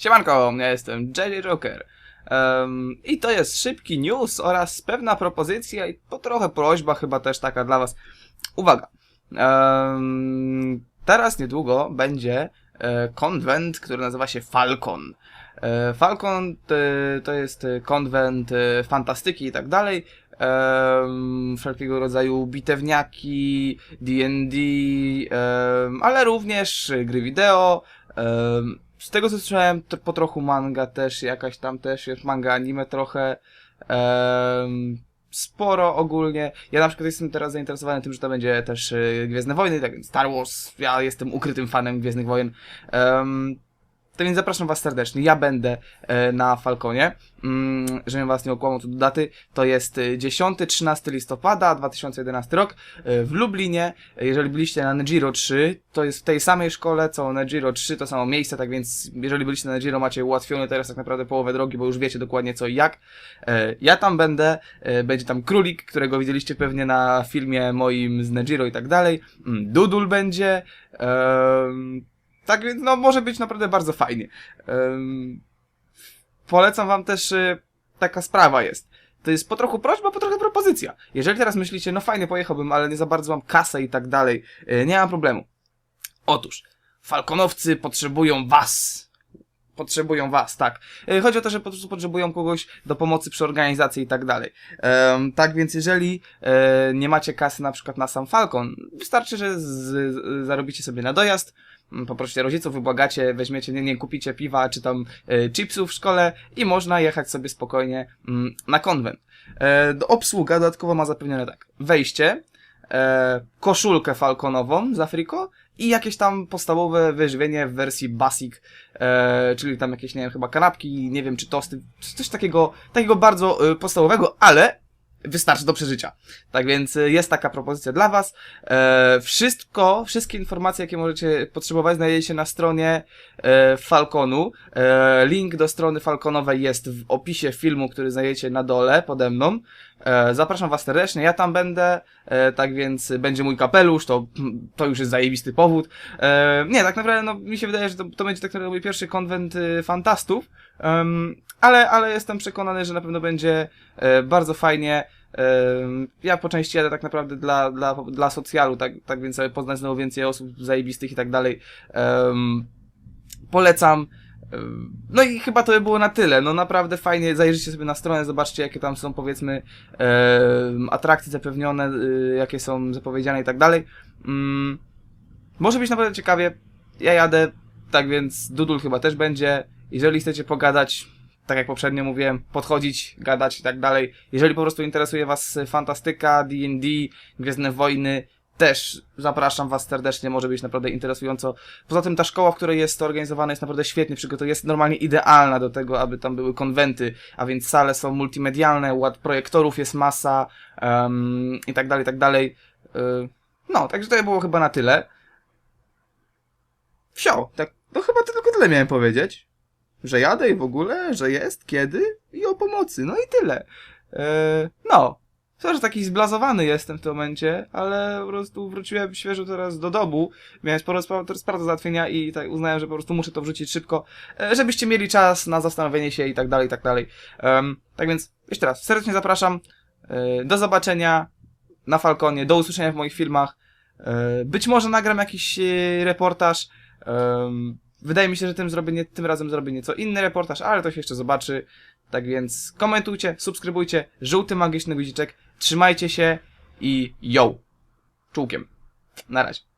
Siemanko, ja jestem JJ Joker. Em, I to jest szybki news oraz pewna propozycja i po trochę prośba chyba też taka dla was. Uwaga. Em, teraz niedługo będzie e, konwent, który nazywa się Falcon. E, Falcon to, to jest e, konwent e, fantastyki i tak dalej. Em, wszelkiego rodzaju bitewniaki, D&D, ale również e, gry wideo. em, z tego co słyszałem, to po trochu manga też, jakaś tam też jest manga anime trochę. em, sporo ogólnie. Ja na przykład jestem teraz zainteresowany tym, że to będzie też e, Gwiezdne Wojny, tak Star Wars. Ja jestem ukrytym fanem Gwiezdnych Wojen. Em, więc zapraszam Was serdecznie. Ja będę e, na Falconie. Mm, żebym Was nie okłamał tu do daty. To jest e, 10-13 listopada 2011 rok e, w Lublinie. E, Jeżeli byliście na Nejiro 3, to jest w tej samej szkole co Nejiro 3, to samo miejsce, tak więc jeżeli byliście na Nejiro, macie ułatwione teraz tak naprawdę połowę drogi, bo już wiecie dokładnie co i jak. E, Ja tam będę, e, będzie tam królik, którego widzieliście pewnie na filmie moim z Nejiro i tak dalej. Mm, Dudul będzie. em, tak więc, no, może być naprawdę bardzo fajnie. Em, polecam wam też, y, taka sprawa jest. To jest po trochu prośba, po trochę propozycja. Jeżeli teraz myślicie, no fajnie, pojechałbym, ale nie za bardzo mam kasę i tak dalej, y, nie mam problemu. Otóż, falkonowcy potrzebują was. Potrzebują was, tak. Y, Chodzi o to, że po prostu potrzebują kogoś do pomocy przy organizacji i tak dalej. Em, tak więc jeżeli e, nie macie kasy na przykład na sam Falcon, wystarczy, że z, z, zarobicie sobie na dojazd, poprosicie rodziców, wybłagacie, weźmiecie, nie, nie kupicie piwa czy tam e, chipsów w szkole i można jechać sobie spokojnie mm, na konwent. E, obsługa dodatkowo ma zapewnione tak, wejście, e, koszulkę falconową z Afriko i jakieś tam podstawowe wyżywienie w wersji basic, e, czyli tam jakieś, nie wiem, chyba kanapki, nie wiem, czy tosty, coś takiego, takiego bardzo e, podstawowego, ale wystarczy do przeżycia. Tak więc e, jest taka propozycja dla Was. E, wszystko, wszystkie informacje, jakie możecie potrzebować, znajdziecie na stronie e, Falconu. E, link do strony Falconowej jest w opisie filmu, który znajdziecie na dole pode mną. E, zapraszam Was serdecznie, ja tam będę, e, tak więc będzie mój kapelusz, to, to już jest zajebisty powód. E, nie, tak naprawdę no, mi się wydaje, że to, to będzie tak naprawdę mój pierwszy konwent y, fantastów, ale, ale jestem przekonany, że na pewno będzie bardzo fajnie. Ja po części jadę tak naprawdę dla, dla, dla socjalu, tak, tak więc poznać znowu więcej osób zajebistych i tak dalej. Polecam. No i chyba to by było na tyle. No naprawdę fajnie, zajrzyjcie sobie na stronę, zobaczcie jakie tam są powiedzmy em, atrakcje zapewnione, y, jakie są zapowiedziane i tak dalej. Mm, Może być naprawdę ciekawie. Ja jadę, tak więc Dudul chyba też będzie. Jeżeli chcecie pogadać, tak jak poprzednio mówiłem, podchodzić, gadać i tak dalej. Jeżeli po prostu interesuje Was fantastyka, D&D, Gwiezdne Wojny, też zapraszam Was serdecznie, może być naprawdę interesująco. Poza tym ta szkoła, w której jest to organizowane jest naprawdę świetnie przygotowana, jest normalnie idealna do tego, aby tam były konwenty, a więc sale są multimedialne, ład projektorów jest masa em, i tak dalej, i tak dalej. Y, No, także to było chyba na tyle. Wsio, tak, no chyba tylko tyle miałem powiedzieć. Że jadę i w ogóle, że jest, kiedy i o pomocy, no i tyle. E, no, to, że taki zblazowany jestem w tym momencie, ale po prostu wróciłem świeżo teraz do domu, miałem sporo teraz spraw do załatwienia i tak uznałem, że po prostu muszę to wrzucić szybko, e, żebyście mieli czas na zastanowienie się i tak dalej, i tak dalej. Em, tak więc, jeszcze raz, serdecznie zapraszam, e, do zobaczenia na Falconie, do usłyszenia w moich filmach, e, być może nagram jakiś reportaż, Wydaje mi się, że tym, zrobię nie, tym razem zrobię nieco inny reportaż, ale to się jeszcze zobaczy. Tak więc komentujcie, subskrybujcie, żółty magiczny guziczek, trzymajcie się i yo! Czułkiem. Na razie.